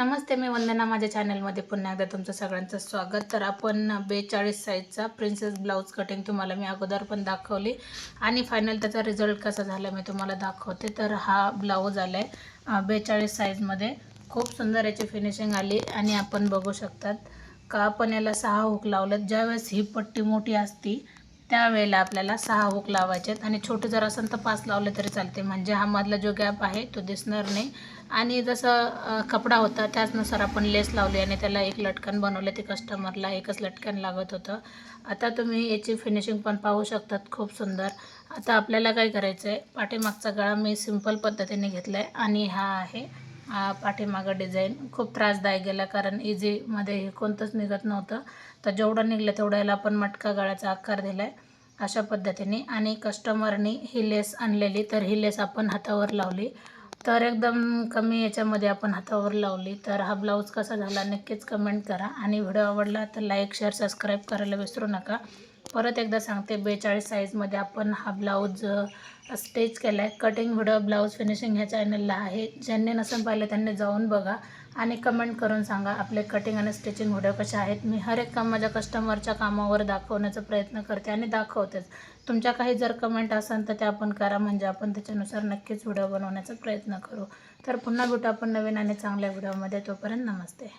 नमस्ते मी वंदना माझ्या चॅनलमध्ये पुन्हा एकदा तुमचं सगळ्यांचं स्वागत. तर आपण बेचाळीस साईजचा प्रिन्सेस ब्लाऊज कटिंग तुम्हाला मी अगोदर पण दाखवली. आणि फायनल त्याचा रिझल्ट कसा झाला मी तुम्हाला दाखवते. तर हा ब्लाऊज आला आहे बेचाळीस साईजमध्ये खूप सुंदर याची फिनिशिंग आली. आणि आपण बघू शकतात का आपण याला सहा हुक लावलेत ज्यावेळेस ही पट्टी मोठी असती त्यावेळेला आपल्याला सहा हुक लावायचे आहेत आणि छोटे जर असेल तर पाच लावले तरी चालते. म्हणजे हा मधला जो गॅप आहे तो दिसणार नाही. आणि जसं कपडा होता त्याचनुसार आपण लेस लावली आणि त्याला एक लटकन बनवलं ते कस्टमरला एकच लटकन लागत होतं. आता तुम्ही याची फिनिशिंग पण पाहू शकतात खूप सुंदर. आता आपल्याला काय करायचं आहे पाठीमागचा गळा मी सिंपल पद्धतीने घेतला आहे आणि हा आहे पाठीमागं डिझाईन खूप त्रासदायक गेला. कारण इझीमध्ये हे कोणतंच निघत नव्हतं. तर जेवढं निघलं तेवढं याला आपण मटका गळ्याचा आकार दिला आहे अशा पद्धतीने. आणि कस्टमरनी ही लेस आणलेली तर ही लेस आपण हातावर लावली. तर एकदम कमी याच्यामध्ये आपण हातावर लावली. तर हा ब्लाऊज कसा झाला नक्कीच कमेंट करा. आणि व्हिडिओ आवडला तर लाईक शेअर सबस्क्राईब करायला विसरू नका. परत एकदा सांगते बेचाळीस साईजमध्ये आपण हा ब्लाऊज स्टेच केला आहे कटिंग व्हिडिओ ब्लाऊज फिनिशिंग ह्या चॅनलला आहे. ज्यांनी नसून पाहिलं त्यांनी जाऊन बघा आणि कमेंट करून सांगा आपले कटिंग आणि स्टिचिंग व्हिडिओ कसे आहेत. मी हर एक काम माझ्या कस्टमरच्या कामावर दाखवण्याचा प्रयत्न करते आणि दाखवतेच. तुमच्या काही जर कमेंट असेल तर त्या आपण करा म्हणजे आपण त्याच्यानुसार नक्कीच व्हिडिओ बनवण्याचा प्रयत्न करू. तर पुन्हा भेटू आपण नवीन आणि चांगल्या व्हिडिओमध्ये तोपर्यंत नमस्ते.